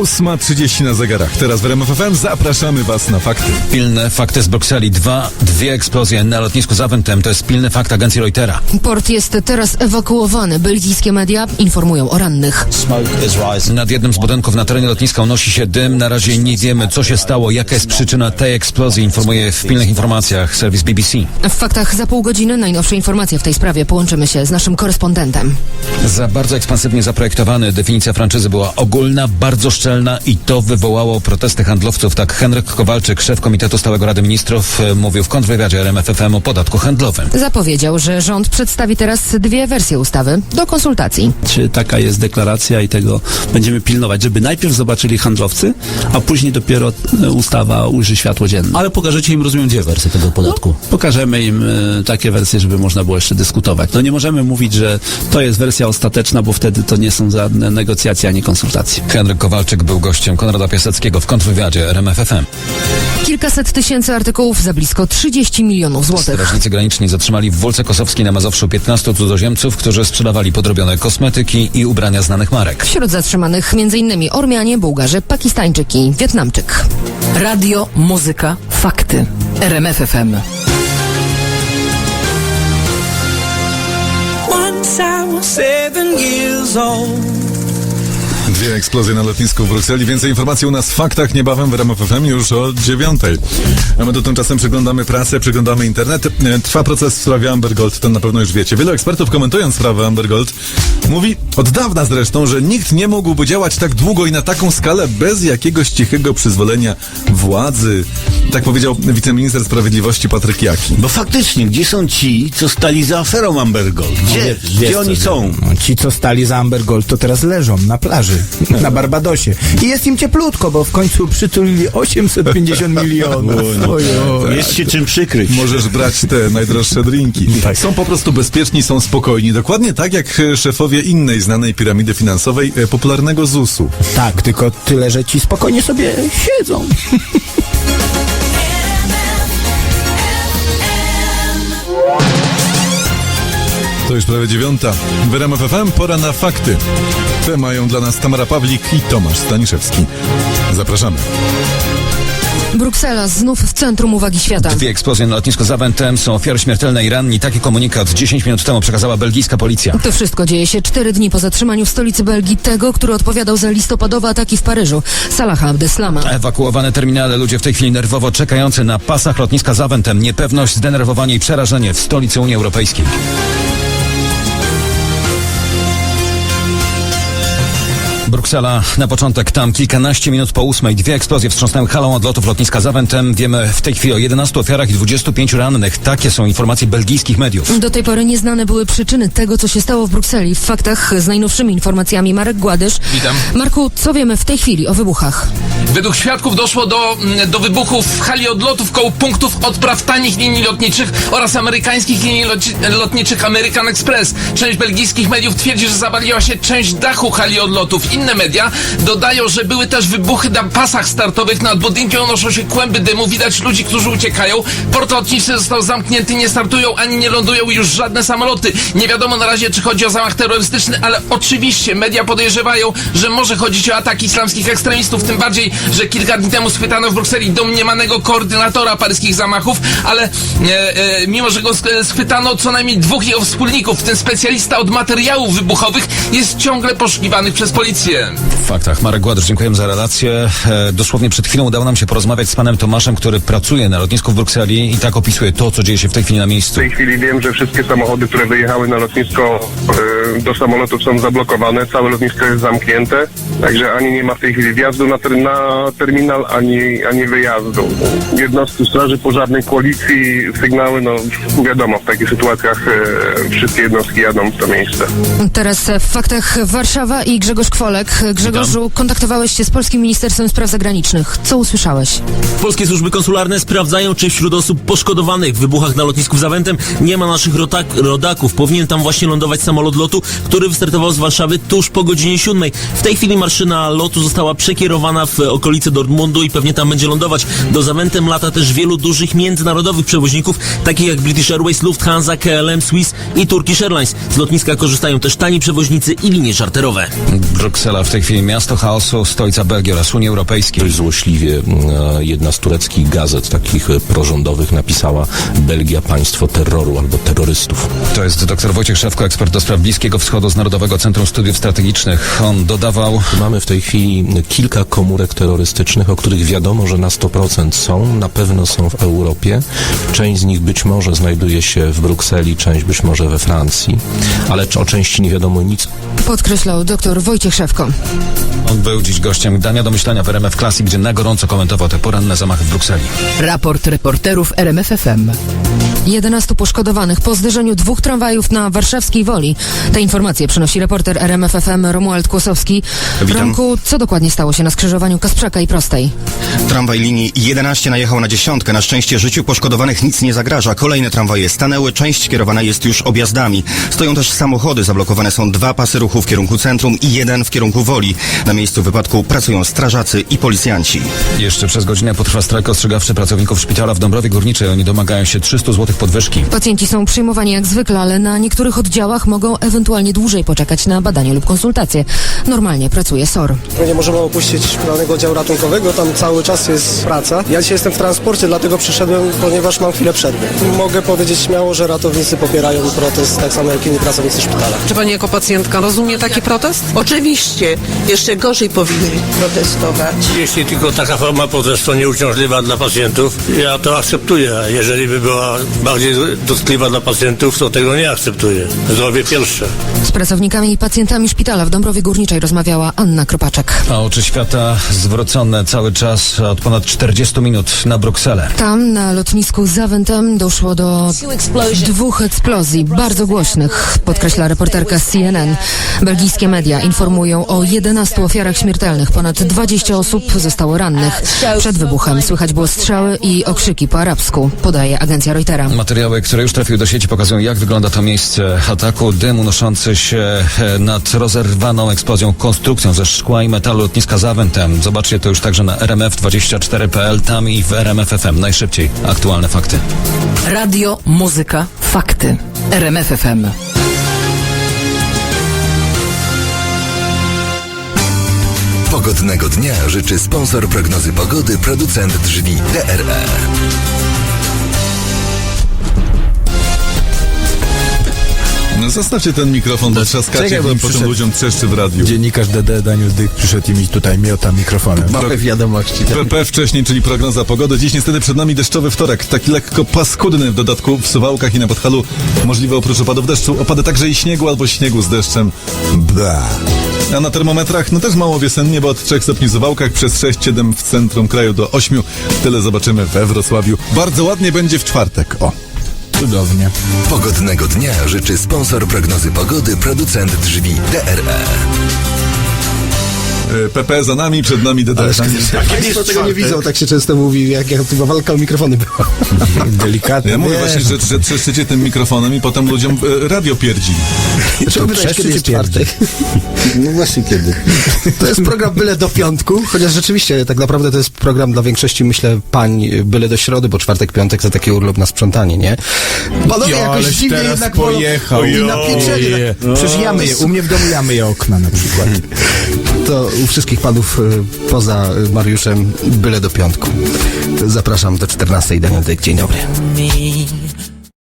8.30 na zegarach. Teraz w RMF FM zapraszamy Was na fakty. Pilne fakty z Brukseli. Dwa, dwie eksplozje na lotnisku Zaventem. To jest pilny fakt agencji Reutera. Port jest teraz ewakuowany. Belgijskie media informują o rannych. Smoke is rising. Nad jednym z budynków na terenie lotniska unosi się dym. Na razie nie wiemy, co się stało, jaka jest przyczyna tej eksplozji, informuje w pilnych informacjach serwis BBC. W faktach za pół godziny najnowsze informacje w tej sprawie. Połączymy się z naszym korespondentem. Za bardzo ekspansywnie zaprojektowany. Definicja franczyzy była ogólna, bardzo szczelna i to wywołało protesty handlowców. Tak Henryk Kowalczyk, szef Komitetu Stałego Rady Ministrów, e, mówił w kontrwywiadzie RMFFM o podatku handlowym. Zapowiedział, że rząd przedstawi teraz dwie wersje ustawy do konsultacji. czy taka jest deklaracja i tego będziemy pilnować, żeby najpierw zobaczyli handlowcy, a później dopiero e, ustawa ujrzy światło dzienne. Ale pokażecie im, rozumiem, dwie wersje tego podatku. Pokażemy im e, takie wersje, żeby można było jeszcze dyskutować. No nie możemy mówić, że to jest wersja ostateczna, bo wtedy to nie są żadne negocjacje ani konsultacje. Henryk Kowalczyk był gościem Konrada Piaseckiego w kontrwywiadzie RMFFM. Kilkaset tysięcy artykułów za blisko 30 milionów złotych. Strażnicy graniczni zatrzymali w Wolce Kosowskiej na Mazowszu 15 cudzoziemców, którzy sprzedawali podrobione kosmetyki i ubrania znanych marek. Wśród zatrzymanych m.in. Ormianie, Bułgarzy, Pakistańczyk i Wietnamczyk. Radio, muzyka, fakty. RMF FM. Once I was seven years old. Dwie eksplozje na lotnisku w Brukseli. Więcej informacji u nas w faktach niebawem w RMF FM już o dziewiątej. A my do tymczasem przeglądamy prasę, przeglądamy internet. E, Trwa proces w sprawie Amber Gold, to na pewno już wiecie. Wielu ekspertów komentując sprawę Amber Gold mówi od dawna zresztą, że nikt nie mógłby działać tak długo i na taką skalę bez jakiegoś cichego przyzwolenia władzy. Tak powiedział wiceminister sprawiedliwości Patryk Jaki. Bo faktycznie, gdzie są ci, co stali za aferą Amber Gold? Gdzie, gdzie oni są? No, ci, co stali za Amber Gold, to teraz leżą na plaży, na Barbadosie. I jest im cieplutko, bo w końcu przytulili 850 milionów. Ojoj. Jest się czym przykryć. Możesz brać te najdroższe drinki. Są po prostu bezpieczni, są spokojni. Dokładnie tak jak e, innej znanej piramidy finansowej, e, popularnego ZUS-u. Tak, tylko tyle, że ci spokojnie sobie siedzą. To już prawie dziewiąta. W RMF FM pora na fakty. Te mają dla nas Tamara Pawlik i Tomasz Staniszewski. Zapraszamy. Bruksela znów w centrum uwagi świata. Dwie eksplozje na lotnisku Zaventem są ofiary śmiertelne i ranni. Taki komunikat 10 minut temu przekazała belgijska policja. To wszystko dzieje się cztery dni po zatrzymaniu w stolicy Belgii tego, który odpowiadał za listopadowe ataki w Paryżu, Salaha Abdeslama. Ewakuowane terminale, ludzie w tej chwili nerwowo czekający na pasach lotniska Zaventem. Niepewność, zdenerwowanie i przerażenie w stolicy Unii Europejskiej. Bruksela na początek tam kilkanaście minut po ósmej. Dwie eksplozje wstrząsnęły halą odlotów lotniska Zaventem. Wiemy w tej chwili o 11 ofiarach i 25 rannych. Takie są informacje belgijskich mediów. Do tej pory nieznane były przyczyny tego, co się stało w Brukseli. W faktach z najnowszymi informacjami Marek Gładysz. Witam. Marku, co wiemy w tej chwili o wybuchach? Według świadków doszło do, do wybuchów w hali odlotów koło punktów odpraw tanich linii lotniczych oraz amerykańskich linii lotniczych American Express. Część belgijskich mediów twierdzi, że zawaliła się część dachu hali odlotów. Inne media dodają, że były też wybuchy na pasach startowych. Nad budynkiem unoszą się kłęby dymu. Widać ludzi, którzy uciekają. Port lotniczy został zamknięty. Nie startują ani nie lądują już żadne samoloty. Nie wiadomo na razie, czy chodzi o zamach terrorystyczny, ale oczywiście media podejrzewają, że może chodzić o atak islamskich ekstremistów. Tym bardziej, że kilka dni temu schwytano w Brukseli domniemanego koordynatora paryskich zamachów, ale e, e, mimo, że go schwytano, co najmniej dwóch jego wspólników, w tym specjalista od materiałów wybuchowych, jest ciągle poszukiwany przez policję. W faktach Marek Gładysz, dziękuję za relację. E, dosłownie przed chwilą udało nam się porozmawiać z panem Tomaszem, który pracuje na lotnisku w Brukseli i tak opisuje to, co dzieje się w tej chwili na miejscu. W tej chwili wiem, że wszystkie samochody, które wyjechały na lotnisko e, do samolotów są zablokowane, całe lotnisko jest zamknięte, także ani nie ma w tej chwili wjazdu na, ter na terminal, ani, ani wyjazdu. Jednostki Straży Pożarnej, Policji, sygnały, no wiadomo, w takich sytuacjach e, wszystkie jednostki jadą w to miejsce. Teraz e, w faktach Warszawa i Grzegorz Kwolek. Grzegorzu, kontaktowałeś się z Polskim Ministerstwem Spraw Zagranicznych. Co usłyszałeś? Polskie służby konsularne sprawdzają, czy wśród osób poszkodowanych w wybuchach na lotnisku w Zawentem nie ma naszych rodak- rodaków. Powinien tam właśnie lądować samolot lotu, który wystartował z Warszawy tuż po godzinie siódmej. W tej chwili Maszyna lotu została przekierowana w okolice Dortmundu i pewnie tam będzie lądować. Do Zaventem lata też wielu dużych międzynarodowych przewoźników, takich jak British Airways, Lufthansa, KLM, Swiss i Turkish Airlines. Z lotniska korzystają też tani przewoźnicy i linie czarterowe. Bruksela w tej chwili miasto chaosu, stolica Belgii oraz Unii Europejskiej. Dość złośliwie e, jedna z tureckich gazet, takich e, prorządowych, napisała Belgia państwo terroru albo terrorystów. To jest dr Wojciech Szewko, ekspert do spraw Bliskiego Wschodu z Narodowego Centrum Studiów Strategicznych. On dodawał, Mamy w tej chwili kilka komórek terrorystycznych, o których wiadomo, że na 100% są, na pewno są w Europie. Część z nich być może znajduje się w Brukseli, część być może we Francji, ale o części nie wiadomo nic. Podkreślał dr Wojciech Szewko. on był dziś gościem dania do myślenia w RMF Classic, gdzie na gorąco komentował te poranne zamachy w Brukseli. Raport reporterów RMFFM. 11 poszkodowanych po zderzeniu dwóch tramwajów na warszawskiej Woli. Te informacje przynosi reporter RMFFM Romuald Kłosowski. Witam. Romku, co dokładnie stało się na skrzyżowaniu Kasprzaka i Prostej? Tramwaj linii 11 najechał na dziesiątkę. Na szczęście życiu poszkodowanych nic nie zagraża. Kolejne tramwaje stanęły, część kierowana jest już objazdami. Stoją też samochody, zablokowane są dwa pasy ruchu w kierunku centrum i jeden w kierunku Woli. Na miejscu wypadku pracują strażacy i policjanci. Jeszcze przez godzinę potrwa strajk ostrzegawczy pracowników szpitala w Dąbrowie Górniczej. Oni domagają się 300 zł podwyżki. Pacjenci są przyjmowani jak zwykle, ale na niektórych oddziałach mogą ewentualnie dłużej poczekać na badanie lub konsultacje. Normalnie pracuje SOR. Nie możemy opuścić szpitalnego oddziału ratunkowego, tam cały czas jest praca. Ja dzisiaj jestem w transporcie, dlatego przyszedłem, ponieważ mam chwilę przerwy. Mogę powiedzieć śmiało, że ratownicy popierają protest, tak samo jak inni pracownicy szpitala. Czy pani jako pacjentka rozumie taki protest? Oczywiście, jeszcze gorzej powinni protestować. Jeśli tylko taka forma protestu nieuciążliwa dla pacjentów, ja to akceptuję. A jeżeli by była bardziej dotkliwa dla pacjentów, to tego nie akceptuję. Zdrowie pierwsze. Z pracownikami i pacjentami szpitala w Dąbrowie Górniczej rozmawiała Anna Kropaczek. A oczy świata zwrócone cały czas od ponad 40 minut na Brukselę. Tam na lotnisku Zaventem doszło do dwóch eksplozji, bardzo głośnych, podkreśla reporterka CNN. Belgijskie media informują o 11 ofiarach śmiertelnych, ponad 20 osób zostało rannych. Przed wybuchem słychać było strzały i okrzyki po arabsku, podaje agencja Reutera. Materiały, które już trafiły do sieci pokazują, jak wygląda to miejsce ataku. Dym unoszący się e, nad rozerwaną eksplozją konstrukcją ze szkła i metalu lotniska Zaventem. Zobaczcie to już także na rmf24.pl, tam i w RMF FM. Najszybciej aktualne fakty. Radio, muzyka, fakty. RMFFM. Pogodnego dnia życzy sponsor prognozy pogody, producent drzwi. DRE. No zostawcie ten mikrofon, bo trzaskacie Czekaj, bo potem przyszedł ludziom trzeszczy w radiu. Dziennikarz DD Daniel Dych przyszedł i mi tutaj miota mikrofonem. Małe wiadomości. PP wcześniej, czyli prognoza pogody. Dziś niestety przed nami deszczowy wtorek. Taki lekko paskudny w dodatku w Suwałkach i na Podhalu. Możliwe oprócz opadów deszczu, opady także i śniegu albo śniegu z deszczem. Bla. A na termometrach, no też mało wiosennie, bo od 3 stopni w Suwałkach przez 6-7 w centrum kraju do 8. Tyle zobaczymy we Wrocławiu. Bardzo ładnie będzie w czwartek. O. Cudownie. Pogodnego dnia życzy sponsor prognozy pogody, producent drzwi. DRE. PP za nami, przed nami DD. Państwo tego nie widzą, tak się często mówi, jak, jak chyba walka o mikrofony była. Delikatnie. Ja mówię właśnie, że, że trzeszczycie tym mikrofonem i potem ludziom e, radio pierdzi. Trzeba kiedy jest czwartek. No właśnie kiedy. To jest program byle do piątku, chociaż rzeczywiście tak naprawdę to jest program dla większości, myślę, pań byle do środy, bo czwartek, piątek to taki urlop na sprzątanie, nie? Panowie Jo, jakoś dziwnie jednak pojechał. wolą i Jo. napięcienie. Oje. tak- Przecież ja myję, u mnie w domu ja myję okna na przykład. To u wszystkich panów y, poza Mariuszem byle do piątku. Zapraszam do 14. Daniel Dyk, dzień dobry.